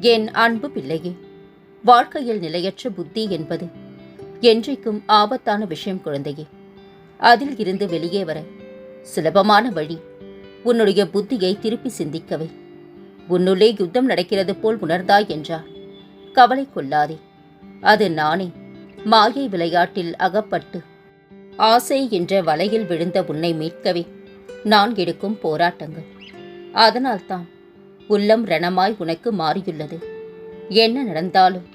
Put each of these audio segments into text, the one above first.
என் அன்பு பிள்ளையே வாழ்க்கையில் நிலையற்ற புத்தி என்பது என்றைக்கும் ஆபத்தான விஷயம் குழந்தையே. அதில் இருந்து வெளியே வர சுலபமான வழி உன்னுடைய புத்தியை திருப்பி சிந்திக்கவே. உன்னுள்ளே யுத்தம் நடக்கிறது போல் உணர்ந்தாய் என்றார் கவலை கொள்ளாதே. அது நானே மாயை விளையாட்டில் அகப்பட்டு ஆசை என்ற வலையில் விழுந்த உன்னை மீட்கவே நான் எடுக்கும் போராட்டங்கள். அதனால்தான் உள்ளம் ரணமாய் உனக்கு மாறியுள்ளது. என்ன நடந்தாலும்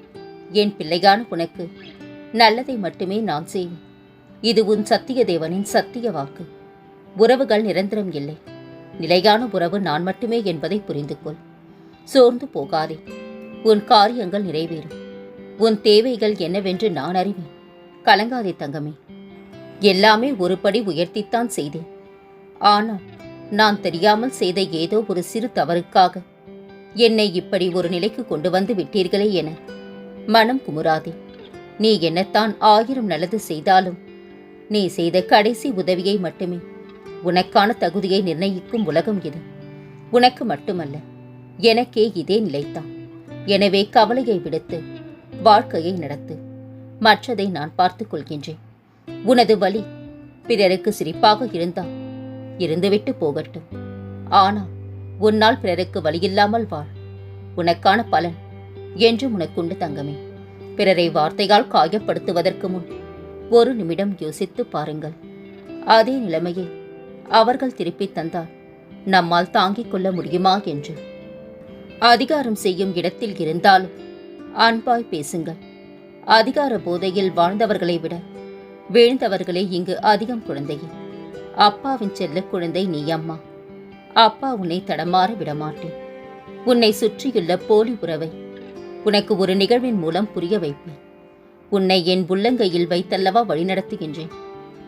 என் பிள்ளையான உனக்கு நல்லதை மட்டுமே நான் செய்வேன். இது உன் சத்திய தேவனின் சத்திய வாக்கு. உறவுகள் நிரந்தரம் இல்லை. நிலையான உறவு நான் மட்டுமே என்பதை புரிந்து கொள் சோர்ந்து போகாதே. உன் காரியங்கள் நிறைவேறும். உன் தேவைகள் என்னவென்று நான் அறிவேன். கலங்காதே தங்கமே. எல்லாமே ஒருபடி உயர்த்தித்தான் செய்தேன். ஆனால் நான் தெரியாமல் செய்த ஏதோ ஒரு சிறு தவறுக்காக. என்னை இப்படி ஒரு நிலைக்கு கொண்டு வந்து விட்டீர்களே என மனம் குமுறாதே. நீ என்னத்தான் ஆயிரம் நல்லது செய்தாலும் நீ செய்த கடைசி உதவியை மட்டுமே. உனக்கான தகுதியை நிர்ணயிக்கும் உலகம் இது. உனக்கு மட்டுமல்ல எனக்கே இதே நிலைத்தான் எனவே கவலையை விடுத்து வாழ்க்கையை நடத்து. மற்றதை நான் பார்த்துக் கொள்கின்றேன். உனது வழி பிறருக்கு சிரிப்பாக இருந்தால் இருந்துவிட்டு போகட்டும். ஆனால் உன்னால் பிறருக்கு வழியில்லாமல் வாழ். உனக்கான பலன் என்று உனக்குண்டு தங்கமே. பிறரை வார்த்தையால் காயப்படுத்துவதற்கு முன் ஒரு நிமிடம் யோசித்து பாருங்கள். அதே நிலைமையை அவர்கள் திருப்பித் தந்தால் நம்மால் தாங்கிக் கொள்ள முடியுமா என்று. அதிகாரம் செய்யும் இடத்தில் இருந்தாலும் அன்பாய் பேசுங்கள். அதிகார போதையில் வாழ்ந்தவர்களை விட வீழ்ந்தவர்களே இங்கு அதிகம் குழந்தையே. அப்பாவின் செல்ல குழந்தை நீ அம்மா அப்பா உன்னை தடமாற விடமாட்டேன். உன்னை சுற்றியுள்ள போலி உறவை உனக்கு ஒரு நிகழ்வின் மூலம் புரிய வைப்பேன். உன்னை என் உள்ளங்கையில் வைத்தல்லவா வழிநடத்துகின்றேன்.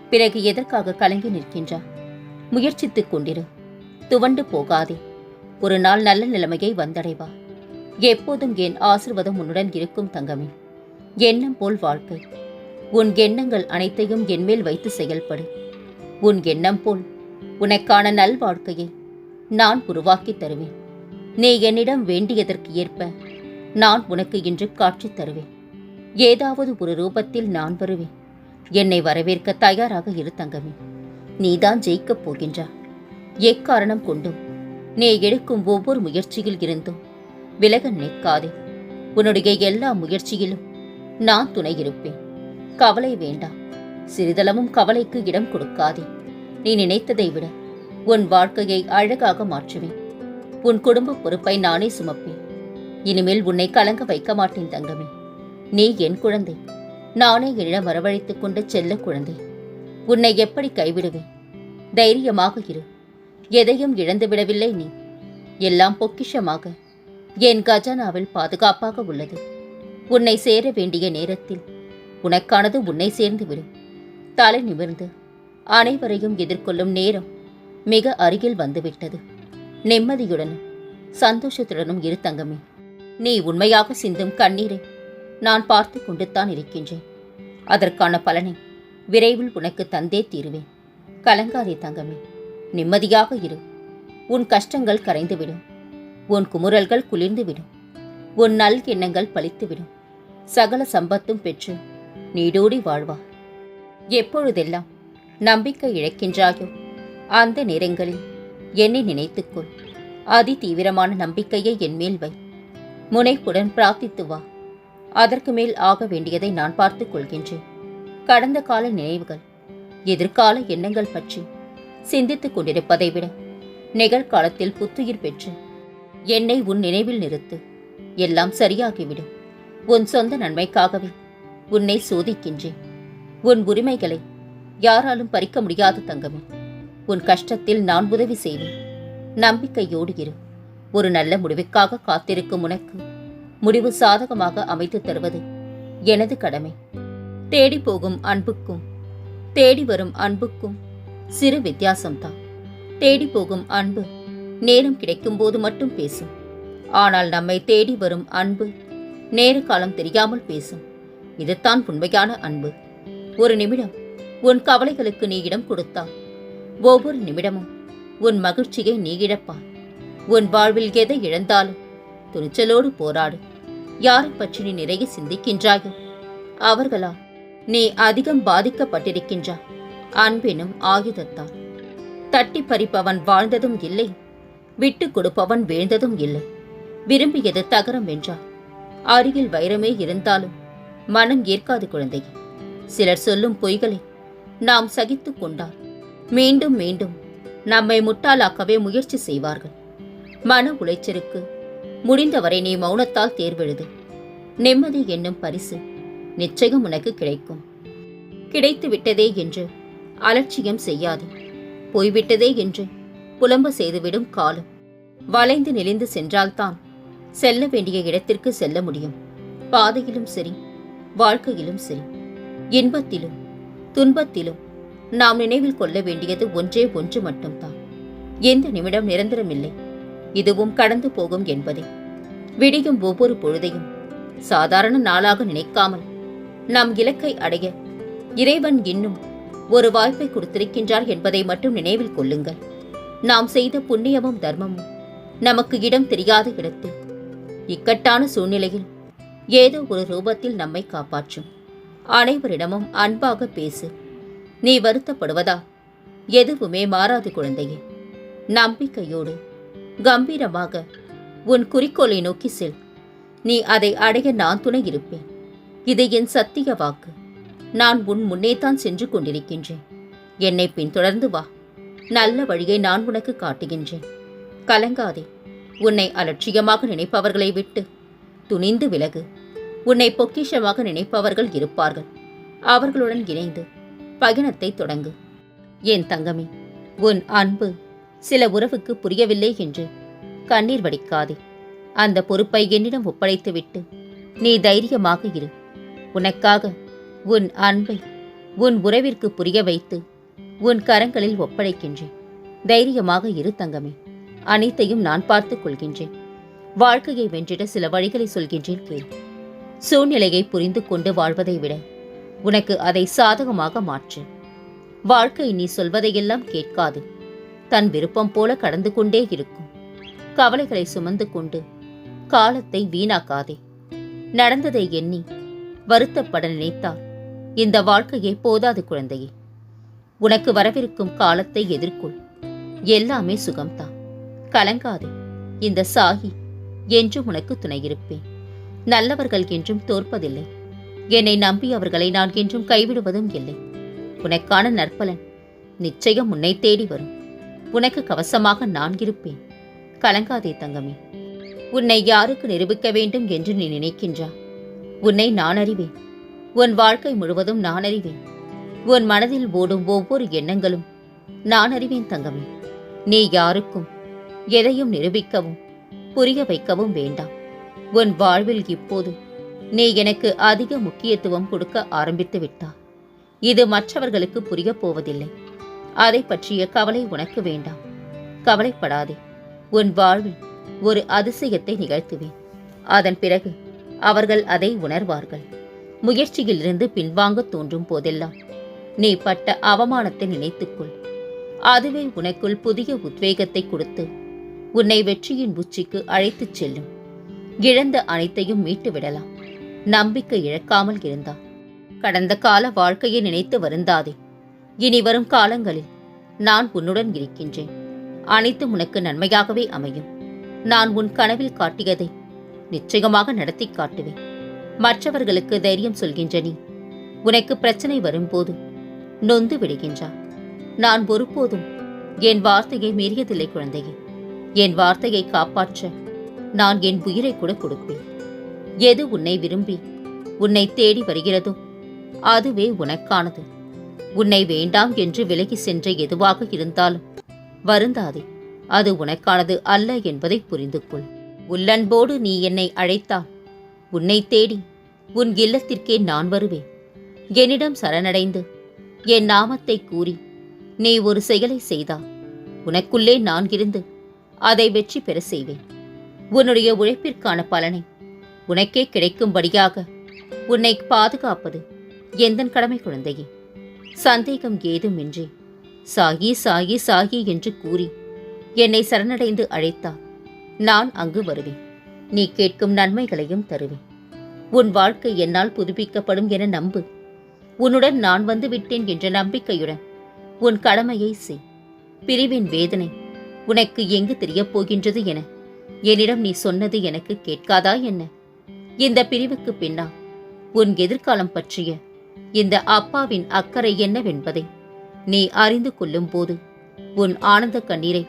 பிறகு எதற்காக கலங்கி நிற்கின்றா? முயற்சித்துக் கொண்டிரு. துவண்டு போகாதே. ஒரு நாள் நல்ல நிலைமையை வந்தடைவா. எப்போதும் என் ஆசிர்வாதம் உன்னுடன் இருக்கும் தங்கமே. எண்ணம் போல் வாழ்க்கை. உன் எண்ணங்கள் அனைத்தையும் என்மேல் வைத்து செயல்படு. உன் எண்ணம் போல் உனக்கான நல் வாழ்க்கையை நான் உருவாக்கி தருவேன். நீ என்னிடம் வேண்டியதற்கு ஏற்ப நான் உனக்கு இன்று காட்சி தருவேன். ஏதாவது ஒரு ரூபத்தில் நான் வருவேன். என்னை வரவேற்க தயாராக இரு தங்கமே. நீதான் ஜெயிக்கப் போகின்றா. எக்காரணம் கொண்டும் நீ எடுக்கும் ஒவ்வொரு முயற்சியில் இருந்தும் விலக நிற்காதே. உன்னுடைய எல்லா முயற்சியிலும் நான் துணை இருப்பேன். கவலை வேண்டாம். சிறிதளவும் கவலைக்கு இடம் கொடுக்காதே. நீ நினைத்ததை விட உன் வாழ்க்கையை அழகாக மாற்றுவேன். உன் குடும்ப பொறுப்பை நானே சுமப்பேன். இனிமேல் உன்னை கலங்க வைக்க மாட்டேன் தங்கமே. நீ என் குழந்தை. நானே என்னிடம் வரவழைத்துக் கொண்ட செல்ல குழந்தை. உன்னை எப்படி கைவிடுவேன்? தைரியமாக இரு. எதையும் இழந்து விடவில்லை நீ. எல்லாம் பொக்கிஷமாக. என் கஜானாவில் பாதுகாப்பாக உள்ளது. உன்னை சேர வேண்டிய நேரத்தில் உனக்கானது உன்னை சேர்ந்து விடும். தலை நிமிர்ந்து அனைவரையும் எதிர்கொள்ளும் நேரம் மிக அருகில் வந்துவிட்டது. நிம்மதியுடனும் சந்தோஷத்துடனும் இரு தங்கமே. நீ உண்மையாக சிந்தும் கண்ணீரை நான் பார்த்து கொண்டுத்தான் இருக்கின்றேன். அதற்கான பலனை விரைவில் உனக்கு தந்தே தீருவேன். கலங்காதே தங்கமே. நிம்மதியாக இரு. உன் கஷ்டங்கள் கரைந்துவிடும். உன் குமுறல்கள் குளிர்ந்துவிடும். உன் நல் எண்ணங்கள் பழித்துவிடும். சகல சம்பத்தும் பெற்று நீடோடி வாழ்வா. எப்பொழுதெல்லாம் நம்பிக்கை இழக்கின்றாயோ அந்த நேரங்களில் என்னை நினைத்துக்கொள். அதி தீவிரமான நம்பிக்கையை என் மேல் வை. முனைப்புடன் பிரார்த்தித்து வா. அதற்கு மேல் ஆக வேண்டியதை நான் பார்த்துக் கொள்கின்றேன். கடந்த கால நினைவுகள் எதிர்கால எண்ணங்கள் பற்றி சிந்தித்துக் கொண்டிருப்பதை விட நிகழ்காலத்தில் புத்துயிர் பெற்று என்னை உன் நினைவில் நிறுத்து. எல்லாம் சரியாகிவிடும். உன் சொந்த நன்மைக்காகவே உன்னை சோதிக்கின்றேன். உன் உரிமைகளை யாராலும் பறிக்க முடியாத தங்கமே. உன் கஷ்டத்தில் நான் உதவி செய்வேன். நம்பிக்கையோடு இரு. ஒரு நல்ல முடிவுக்காக காத்திருக்கும் உனக்கு முடிவு சாதகமாக அமைத்து தருவது எனது கடமை. தேடி போகும் அன்புக்கும் தேடி வரும் அன்புக்கும் சிறு வித்தியாசம்தான். தேடி போகும் அன்பு நேரம் கிடைக்கும்போது மட்டும் பேசும். ஆனால் நம்மை தேடி வரும் அன்பு நேர காலம் தெரியாமல் பேசும். இதுதான் உண்மையான அன்பு. ஒரு நிமிடம் உன் கவலைகளுக்கு நீ இடம் கொடுத்தால் ஒவ்வொரு நிமிடமும் உன் மகிழ்ச்சியை நீ இழப்பாய் உன் வாழ்வில் எதை இழந்தாலும் துணிச்சலோடு போராடு. யாரை பற்றி நீ நிறைய சிந்திக்கின்றாயோ அவர்களா நீ அதிகம் பாதிக்கப்பட்டிருக்கின்றாய் அன்பெனும் ஆயுதத்தால். தட்டி பறிப்பவன் வாழ்ந்ததும் இல்லை விட்டு கொடுப்பவன் வீழ்ந்ததும் இல்லை. விரும்பியது தகரம் என்றார் அருகில் வைரமே இருந்தாலும் மனம் ஏற்காது குழந்தையே. சிலர் சொல்லும் பொய்களை நாம் சகித்துக் கொண்டால் மீண்டும் மீண்டும் நம்மை முட்டாளாக்கவே முயற்சி செய்வார்கள். மன உளைச்சலுக்கு முடிந்தவரை நீ மௌனத்தால் தேர்வெழுது. நிம்மதி என்னும் பரிசு நிச்சயம் உனக்கு கிடைக்கும். கிடைத்து விட்டதே என்று அலட்சியம் செய்யாது. போய்விட்டதே என்று புலம்ப செய்துவிடும் காலம். வளைந்து நெளிந்து சென்றால்தான் செல்ல வேண்டிய இடத்திற்கு செல்ல முடியும். பாதையிலும் சரி வாழ்க்கையிலும் சரி. இன்பத்திலும் துன்பத்திலும் நாம் நினைவில் கொள்ள வேண்டியது ஒன்றே ஒன்று மட்டும்தான். எந்த நிமிடம் நிரந்தரமில்லை. இதுவும் கடந்து போகும் என்பதே. விடியும் ஒவ்வொரு பொழுதையும் சாதாரண நாளாக நினைக்காமல் நம் இலக்கை அடைய இறைவன் இன்னும் ஒரு வாய்ப்பை கொடுத்திருக்கின்றார் என்பதை மட்டும் நினைவில் கொள்ளுங்கள். நாம் செய்த புண்ணியமும் தர்மமும் நமக்கு இடம் தெரியாத இடத்தில் இக்கட்டான சூழ்நிலையில் ஏதோ ஒரு ரூபத்தில் நம்மை காப்பாற்றும். அனைவரிடமும் அன்பாக பேசு. நீ வருத்தப்படுவதா? எதுவுமே மாறாது குழந்தையே. நம்பிக்கையோடு கம்பீரமாக உன் குறிக்கோளை நோக்கி செல். நீ அதை அடைய நான் துணை இருப்பேன். இது என் சத்திய வாக்கு. நான் உன் முன்னேதான் சென்று கொண்டிருக்கின்றேன். என்னை பின்தொடர்ந்து வா. நல்ல வழியை நான் உனக்கு காட்டுகின்றேன். கலங்காதே. உன்னை அலட்சியமாக நினைப்பவர்களை விட்டு துணிந்து விலகு. உன்னை பொக்கிஷமாக நினைப்பவர்கள் இருப்பார்கள். அவர்களுடன் இணைந்து பயணத்தை தொடங்கு. என் தங்கமே உன் அன்பு சில உறவுக்கு புரியவில்லை என்று கண்ணீர் வடிக்காதே. அந்த பொறுப்பை என்னிடம் ஒப்படைத்துவிட்டு நீ தைரியமாக இரு. உனக்காக உன் அன்பை உன் உறவிற்கு புரிய வைத்து உன் கரங்களில் ஒப்படைக்கின்றேன். தைரியமாக இரு தங்கமே அனைத்தையும் நான் பார்த்துக் கொள்கின்றேன். வாழ்க்கையை வென்றிட சில வழிகளை சொல்கின்றேன் கேள். சூழ்நிலையை புரிந்து கொண்டு வாழ்வதை விட உனக்கு அதை சாதகமாக மாற்று. வாழ்க்கை நீ சொல்வதையெல்லாம் கேட்காது. தன் விருப்பம் போல கடந்து கொண்டே இருக்கும். கவலைகளை சுமந்து கொண்டு காலத்தை வீணாக்காதே. நடந்ததை எண்ணி வருத்தப்பட நினைத்தால் இந்த வாழ்க்கையே போதாது குழந்தையே. உனக்கு வரவிருக்கும் காலத்தை எதிர்கொள். எல்லாமே சுகம்தான். கலங்காதே. இந்த சாகி என்றும் உனக்கு துணையிருப்பேன் நல்லவர்கள் என்றும் தோற்பதில்லை. என்னை நம்பி அவர்களை நான் என்றும் கைவிடுவதும் இல்லை. உனக்கான நற்பலன் நிச்சயம் உன்னை தேடி வரும். உனக்கு கவசமாக நான் இருப்பேன். கலங்காதே தங்கமே. உன்னை யாருக்கு நிரூபிக்க வேண்டும் என்று நீ நினைக்கின்றா உன்னை நான் அறிவேன். உன் வாழ்க்கை முழுவதும் நான் அறிவேன். உன் மனதில் ஓடும் ஒவ்வொரு எண்ணங்களும் நான் அறிவேன் தங்கமே. நீ யாருக்கும் எதையும் நிரூபிக்கவும் புரிய வைக்கவும் வேண்டாம். உன் வாழ்வில் இப்போது நீ எனக்கு அதிக முக்கியத்துவம் கொடுக்க ஆரம்பித்து விட்டாய். இது மற்றவர்களுக்கு புரிய போவதில்லை. அதை பற்றிய கவலை உனக்கு வேண்டாம். கவலைப்படாதே. உன் வாழ்வில் ஒரு அதிசயத்தை நிகழ்த்துவேன். அதன் பிறகு அவர்கள் அதை உணர்வார்கள். முயற்சியிலிருந்து பின்வாங்க தோன்றும் போதெல்லாம் நீ பட்ட அவமானத்தை நினைத்துக்கொள். அதுவே உனக்குள் புதிய உத்வேகத்தை கொடுத்து உன்னை வெற்றியின் உச்சிக்கு அழைத்துச் செல்லும். இழந்த அனைத்தையும் மீட்டு விடலாம் நம்பிக்கை இழக்காமல் இருந்தார் கடந்த கால வாழ்க்கையை நினைத்து வருந்தாதே. இனி வரும் காலங்களில் நான் உன்னுடன் இருக்கின்றேன். அனைத்தும் உனக்கு நன்மையாகவே அமையும். நான் உன் கனவில் காட்டியதை நிச்சயமாக நடத்தி காட்டுவேன். மற்றவர்களுக்கு தைரியம் சொல்கின்ற நீ உனக்கு பிரச்சனை வரும்போது நொந்து விடுகின்றார் நான் ஒருபோதும் என் வார்த்தையை மீறியதில்லை குழந்தையே. என் வார்த்தையை காப்பாற்ற நான் என் உயிரை கூட கொடுப்பேன். எது உன்னை விரும்பி உன்னை தேடி வருகிறதோ அதுவே உனக்கானது. உன்னை வேண்டாம் என்று விலகி சென்ற எதுவாக இருந்தாலும் வருந்தாதே அது உனக்கானது அல்ல என்பதை புரிந்து கொள் உள்ளன்போடு நீ என்னை அழைத்தால் உன்னை தேடி உன் இல்லத்திற்கே நான் வருவேன். என்னிடம் சரணடைந்து என் நாமத்தை கூறி நீ ஒரு செயலை செய்தா உனக்குள்ளே நான் இருந்து அதை வெற்றி பெற செய்வேன். உன்னுடைய உழைப்பிற்கான பலனை உனக்கே கிடைக்கும்படியாக உன்னை பாதுகாப்பது எந்தன் கடமை குழந்தையே? சந்தேகம் ஏதுமின்றி சாகி சாகி சாகி என்று கூறி என்னை சரணடைந்து அழைத்தால் நான் அங்கு வருவேன். நீ கேட்கும் நன்மைகளையும் தருவேன். உன் வாழ்க்கை என்னால் புதுப்பிக்கப்படும் என நம்பு. உன்னுடன் நான் வந்து விட்டேன் என்ற நம்பிக்கையுடன் உன் கடமையை செய். பிரிவின் வேதனை உனக்கு எங்கு தெரியப் போகின்றது என என்னிடம் நீ சொன்னது எனக்கு கேட்காதா என்ன? இந்த பிரிவுக்கு பின்னா உன் எதிர்காலம் பற்றிய இந்த அப்பாவின் அக்கறை என்னவென்பதை நீ அறிந்து கொள்ளும் போது உன் ஆனந்த கண்ணீரை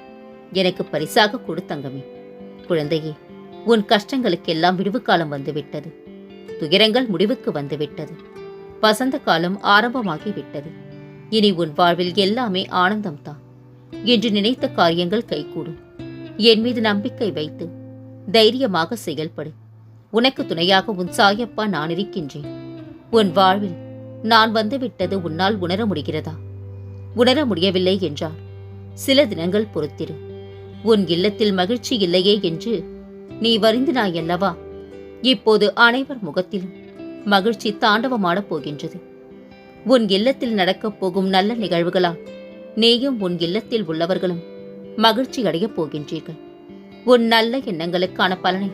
எனக்கு பரிசாக கொடுத்தங்கமே குழந்தையே உன் கஷ்டங்களுக்கெல்லாம் விடுவு காலம் வந்துவிட்டது. துயரங்கள் முடிவுக்கு வந்துவிட்டது. வசந்த காலம் ஆரம்பமாகி விட்டது இனி உன் வாழ்வில் எல்லாமே ஆனந்தம்தான். என்று நினைத்த காரியங்கள் கைகூடும் என் மீது நம்பிக்கை வைத்து தைரியமாக செயல்படு. உனக்கு துணையாக உன் சாயப்பா நான் இருக்கின்றேன். உன் வாழ்வில் நான் வந்துவிட்டது உன்னால் உணர முடிகிறதா? உணர முடியவில்லை என்றால் சில தினங்கள் பொறுத்திரு. உன் இல்லத்தில் மகிழ்ச்சி இல்லையே என்று நீ வருந்தினாய் அல்லவா இப்போது அனைவர் முகத்திலும் மகிழ்ச்சி தாண்டவமாடப் போகின்றது. உன் இல்லத்தில் நடக்கப் போகும் நல்ல நிகழ்வுகளால் நீயும் உன் இல்லத்தில் உள்ளவர்களும் மகிழ்ச்சி அடையப் போகின்றீர்கள். உன் நல்ல எண்ணங்களுக்கான பலனை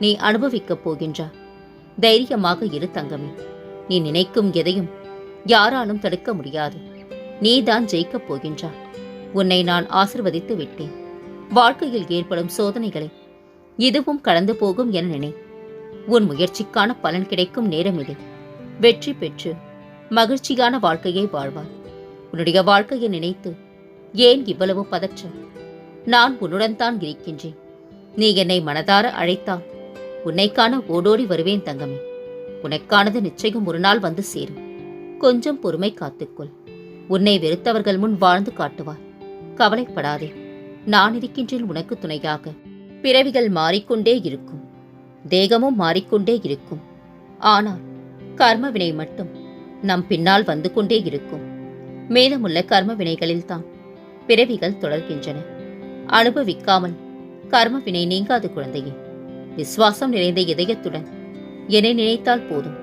நீ அனுபவிக்கப் போகின்றாய் தைரியமாக இரு தங்கமே. நீ நினைக்கும் எதையும் யாராலும் தடுக்க முடியாது. நீதான் ஜெயிக்கப் போகின்றாய் உன்னை நான் ஆசிர்வதித்து விட்டேன். வாழ்க்கையில் ஏற்படும் சோதனைகளை இதுவும் கடந்து போகும் என நினை. உன் முயற்சிக்கான பலன் கிடைக்கும் நேரம் இது. வெற்றி பெற்று மகிழ்ச்சியான வாழ்க்கையை வாழ்வார் உன்னுடைய வாழ்க்கையை நினைத்து ஏன் இவ்வளவு பதற்றம்? நான் உன்னுடன் தான் இருக்கின்றேன். நீ என்னை மனதார அழைத்தால் உன்னை காண ஓடோடி வருவேன் தங்கமே. உனக்கானது நிச்சயம் ஒரு நாள் வந்து சேரும். கொஞ்சம் பொறுமை காத்துக்கொள். உன்னை வெறுத்தவர்கள் முன் வாழ்ந்து காட்டுவார். கவலைப்படாதே. நான் இருக்கின்றேன் உனக்கு துணையாக. பிறவிகள் மாறிக்கொண்டே இருக்கும். தேகமும் மாறிக்கொண்டே இருக்கும். ஆனால் கர்ம வினை மட்டும் நம் பின்னால் வந்து கொண்டே இருக்கும். மேதமுள்ள கர்ம வினைகளில்தான் பிறவிகள் தொடர்கின்றன. அனுபவிக்காமல் கர்மவினை நீங்காது குழந்தையே. விசுவாசம் நிறைந்த இதயத்துடன் என்னை நினைத்தால் போதும்.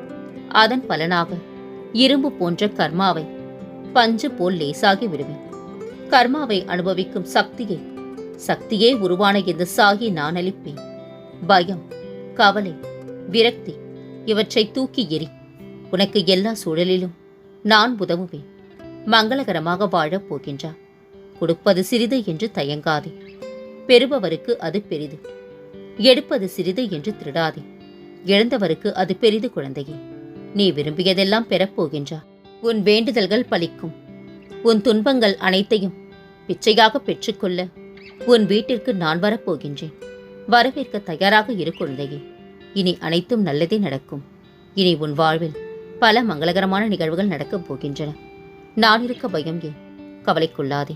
அதன் பலனாக இரும்பு போன்ற கர்மாவை பஞ்சு போல் லேசாகி விடுவேன். கர்மாவை அனுபவிக்கும் சக்தியை சக்தியே உருவான இந்த சாகி நான் அளிப்பேன். பயம் கவலை விரக்தி இவற்றை தூக்கி எறி உனக்கு எல்லா சூழலிலும் நான் உதவுவேன். மங்களகரமாக வாழப் போகின்றார் கொடுப்பது சிறிது என்று தயங்காதே. பெறுபவருக்கு அது பெரிது. எடுப்பது சிறிது என்று திருடாதே. இழந்தவருக்கு அது பெரிது குழந்தையே. நீ விரும்பியதெல்லாம் பெறப்போகின்றா. உன் வேண்டுதல்கள் பலிக்கும். உன் துன்பங்கள் அனைத்தையும் பிச்சையாக பெற்றுக்கொள்ள உன் வீட்டிற்கு நான் வரப்போகின்றேன். வரவேற்க தயாராக இரு குழந்தையே. இனி அனைத்தும் நல்லதே நடக்கும். இனி உன் வாழ்வில் பல மங்களகரமான நிகழ்வுகள் நடக்கப் போகின்றன. நான் இருக்க பயம் ஏன்? கவலைக்குள்ளாதே.